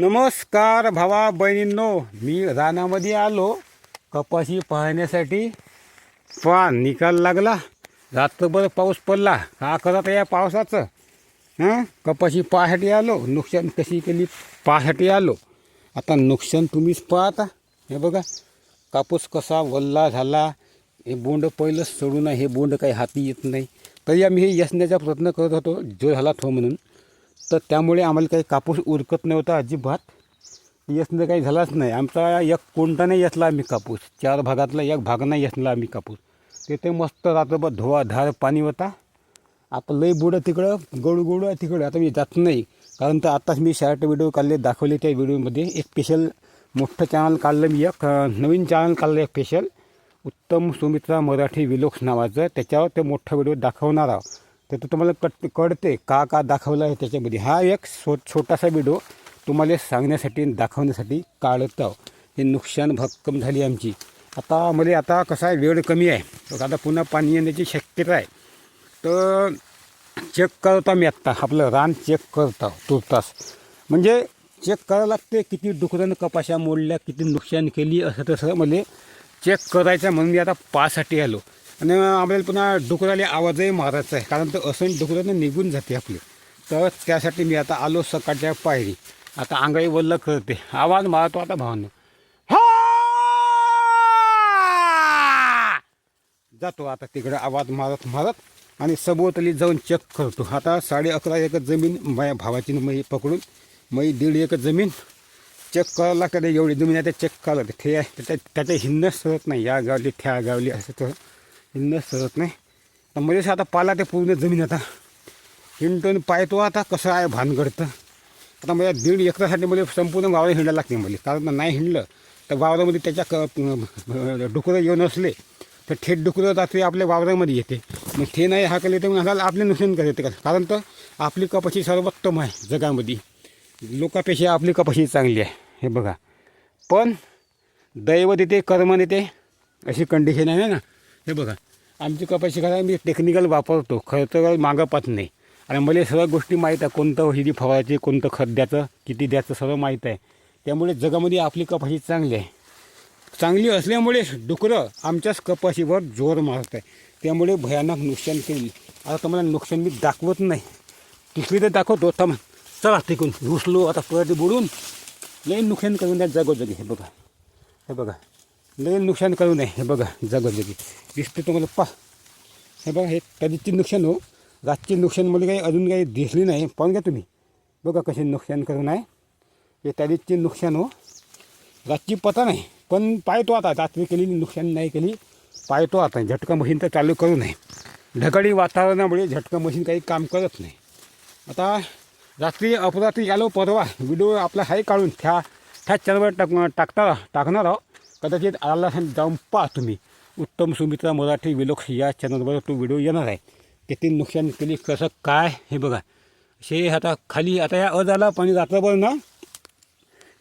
नमस्कार भावा बहिणींनो मी रानामध्ये आलो. कपाशी पाहण्यासाठी पान निकाल लागला. रात्रभर पाऊस पडला. का करत या पावसाचं? हां? कपाशी पाहासाठी आलो. नुकसान कशी केली? पाहासाठी आलो. आता नुकसान तुम्हीच पाहता. हे बघा कापूस कसा वल्ला झाला. हे बोंड पहिलंच सोडू आहे हे बोंड काही हाती येत नाही. तरी आम्ही हे यसण्याचा प्रयत्न करत होतो. जो झाला तो म्हणून. तर त्यामुळे आम्हाला काही कापूस उरकत नव्हता अजिबात. यशनं काही झालाच नाही. आमचा एक कोणता नाही येतला आम्ही कापूस. चार भागातला एक भाग नाही येतला आम्ही कापूस. तिथे मस्त रात्रभर धुवा धार पाणी होता. आता लई बुडं तिकडं गळू गळू आहे तिकडं. आता मी जात नाही. कारण तर आताच मी शर्ट व्हिडिओ काढले दाखवले त्या व्हिडिओमध्ये. एक स्पेशल मोठं चॅनल काढलं मी एक नवीन चॅनल काढलं एक स्पेशल उत्तम सुमित्रा मराठी विलोक्स नावाचं. त्याच्यावर ते मोठा व्हिडिओ दाखवणार आहोत. तर तो तुम्हाला कट कळते का का दाखवलं आहे त्याच्यामध्ये. हा एक छो छोटासा व्हिडिओ तुम्हाला सांगण्यासाठी आणि दाखवण्यासाठी काढत आहो. हे नुकसान भक्कम झाली आमची. आता मला आता कसा आहे वेळ कमी आहे. तर आता पुन्हा पाणी येण्याची शक्यता आहे. तर चेक करता मी आत्ता. आपलं रान चेक करता तुरतास. म्हणजे चेक करावं लागते किती डुकरानं कपाशा मोडल्या किती नुकसान केली असं तसं मला चेक करायचं म्हणून मी आता पासाठी आलो. आणि आम्हाला पुन्हा डुकराला आवाजही मारायचा आहे कारण तर असून डुकरानं निघून जाते आपली. तर त्यासाठी मी आता आलो सकाळच्या पायरी. आता अंगाई वल्ल करते आवाज मारतो आता भावानं. हा! जातो आता तिकडं आवाज मारत मारत आणि सभोवताली जाऊन चेक करतो. आता साडे अकरा एकर जमीन माझ्या भावाची मी पकडून मग दीड एकर जमीन. चेक करायला लागतं एवढी जमीन आहे ते चेक करावं लागते. ते त्याच्या त्याच्या हिंदच सरत नाही. या गावली त्या गावली असं तर हिंदच सरत नाही. तर म्हणजे आता पाला ते पूर्ण जमीन आता. हिंडून पाहतो आता कसं आहे भानगडतं आता मला दीड एकरासाठी मला संपूर्ण वावरं हिंडायला लागते मला. कारण नाही हिंडलं तर वावरामध्ये त्याच्या क डुकरं येऊन असले तर थेट डुकरं रात्री आपल्या वावरामध्ये येते. मग ते नाही हाकले तर मग आपले नुकसान करते का? कारण तर आपली कपाशी सर्वोत्तम आहे जगामध्ये. लोकापेक्षा आपली कपाशी चांगली आहे. हे बघा. पण दैव देते कर्म देते अशी कंडिशन आहे ना. हे बघा आमची कपाशी करायला मी टेक्निकल वापरतो खर्च मागं पाहत नाही. आणि मला सर्व गोष्टी माहीत आहे कोणतं हिरी फवारायची कोणतं खत द्यायचं किती द्यायचं सगळं माहीत आहे. त्यामुळे जगामध्ये आपली कपाशी चांगली आहे. चांगली असल्यामुळे डुकरं आमच्याच कपाशीवर जोर मारत आहे. त्यामुळे भयानक नुकसान केली. आता तुम्हाला नुकसान मी दाखवत नाही. तिसरी तर दाखवतो थांब. चला तिकून घुसलो आता परत बुडून. लई नुकसान करून द्या जागोजागी हे बघा. हे बघा. लगेच नुकसान करू नये. हे बघा जागोजागी दिसते तुम्हाला पा हे बघा हे कधीची नुकसान हो? रातची नुकसान मला काही अजून काही दिसली नाही. पाहून घ्या तुम्ही. बघा कसे नुकसान करू नये. हे त्या नुकसान हो. रातची पता नाही पण पाहतो आता. रात्री केलेली नुकसान नाही केली पाहतो आता. झटका मशीन तर चालू करू नये. ढगाळी वातावरणामुळे झटका मशीन काही काम करत नाही. आता रात्री अपरात्री आलो परवा. व्हिडिओ आपला हाय काढून त्या त्या चॅनलवर टाक टाकता टाकणार आहो. कदाचित आला जाऊन पहा तुम्ही. उत्तम सुमित्रा मराठी विलोक या चॅनलवर तो व्हिडिओ येणार आहे. किती नुकसान केली कसं काय हे बघा. हे आता खाली आता या अजाला पाणी रात्रभर ना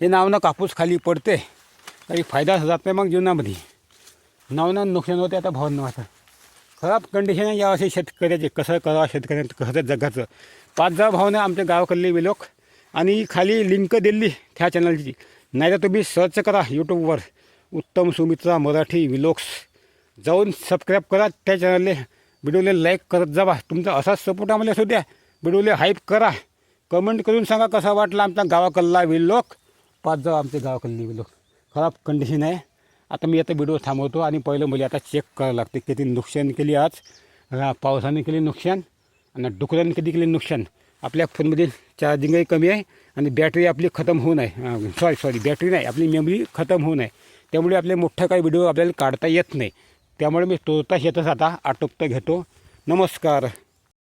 हे नावनं कापूस खाली पडते. काही फायदा जात नाही मग जीवनामध्ये. नावनं नुकसान होते आता भावनं नावाचं खराब कंडिशन आहे यावर्षी शेतकऱ्याचे. कसं करावं शेतकऱ्यांचं कसं जगाचं. पाच दहा भावना आमच्या गावाकडले विलोक. आणि खाली लिंक दिली त्या चॅनलची नाही तर तुम्ही सर्च करा यूट्यूबवर उत्तम सुमित्रा मराठी विलोक्स. जाऊन सबस्क्राईब करा त्या चॅनलने व्हिडिओला लाईक करत जावा. तुमचा असाच सपोर्ट आम्हाला असू द्या. व्हिडिओला हाईप करा. कमेंट करून सांगा कसा वाटला आमचा गावाकडला विलोक. पाच जावा आमच्या गावाकडली विलोक. खराब कंडिशन आहे. आता मी आता व्हिडिओ थांबवतो आणि पहिलं मला आता चेक करावं लागते. किती नुकसान केली आज. पावसाने केली नुकसान आणि डुकराने कधी केली नुकसान. आपल्या फोनमध्ये चार्जिंगही कमी आहे आणि बॅटरी आपली खतम होऊ नये. सॉरी सॉरी बॅटरी नाही. आपली मेमरी खतम होऊ नये. त्यामुळे आपले मोठा काही व्हिडिओ आपल्याला काढता येत नाही. त्यामुळे मी तोता येतच आता आटोपता घेतो. नमस्कार.